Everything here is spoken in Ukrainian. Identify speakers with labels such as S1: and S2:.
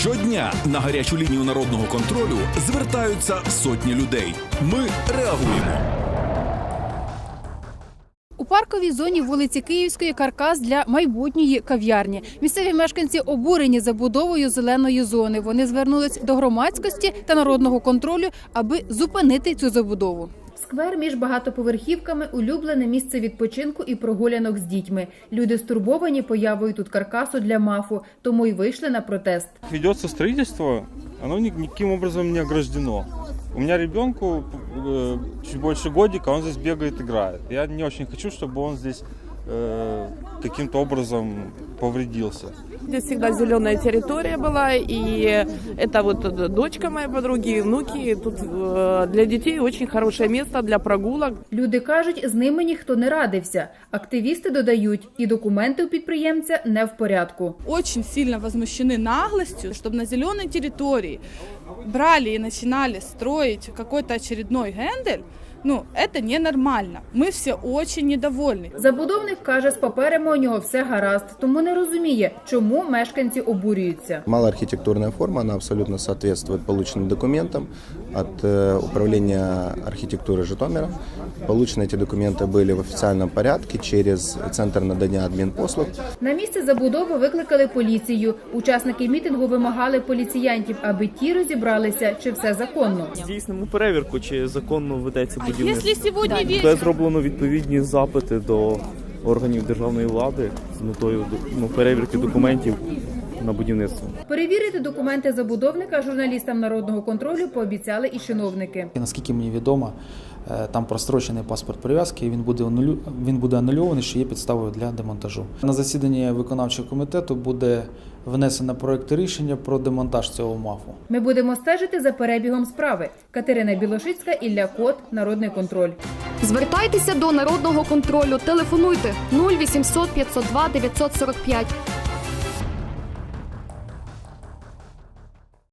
S1: Щодня на гарячу лінію народного контролю звертаються сотні людей. Ми реагуємо.
S2: У парковій зоні вулиці Київської каркас для майбутньої кав'ярні. Місцеві мешканці обурені забудовою зеленої зони. Вони звернулись до громадськості та народного контролю, аби зупинити цю забудову. Сквер між багатоповерхівками улюблене місце відпочинку і прогулянок з дітьми. Люди стурбовані появою тут каркасу для мафу, тому й вийшли на протест.
S3: Ведеться будівництво, воно ніким образом не ограждено. У меня ребенку э, чуть больше годика, он здесь бегает, играет. Я не очень хочу, чтобы он здесь э, каким-то образом повредился.
S4: Здесь всегда зеленая территория была, и это вот дочка моей подруги, и внуки. Тут э, для детей очень хорошее место для прогулок.
S2: Люди кажуть, з ними ніхто не радився. Активісти додають, і документи у підприємця не в порядку.
S5: очень сильно возмущены наглостью, чтобы на зеленой территории брали и начинали строить какой-то очередной гендель, ну, это ненормально. Мы все очень недовольны.
S2: Забудовник каже, з паперами у нього все гаразд, тому не розуміє, чому мешканці обурюються.
S6: Малоархитектурная форма, она абсолютно соответствует полученным документам от э, Управления архитектуры Житомира. Получены эти документы были в официальном порядке через Центр надання адмінпослуг.
S2: На місце забудови викликали поліцію. Учасники мітингу вимагали поліціянтів, аби ті розібралися, чи все законно.
S7: Здійснимо перевірку, чи законно ведеться
S5: А
S7: будівництво.
S5: если сегодня
S7: Буде
S5: вечером...
S7: зроблено відповідні запити до органів державної влади з метою ну, перевірки документів на будівництво.
S2: Перевірити документи забудовника журналістам народного контролю пообіцяли і чиновники.
S8: І Наскільки мені відомо, е, там прострочений паспорт прив'язки, і він буде анулю- він буде анульований, що є підставою для демонтажу. На засіданні виконавчого комітету буде внесено проект рішення про демонтаж цього мафу.
S2: Ми будемо стежити за перебігом справи. Катерина Білошицька, Ілля Кот, Народний контроль.
S9: Звертайтеся до народного контролю. Телефонуйте 0800 502 945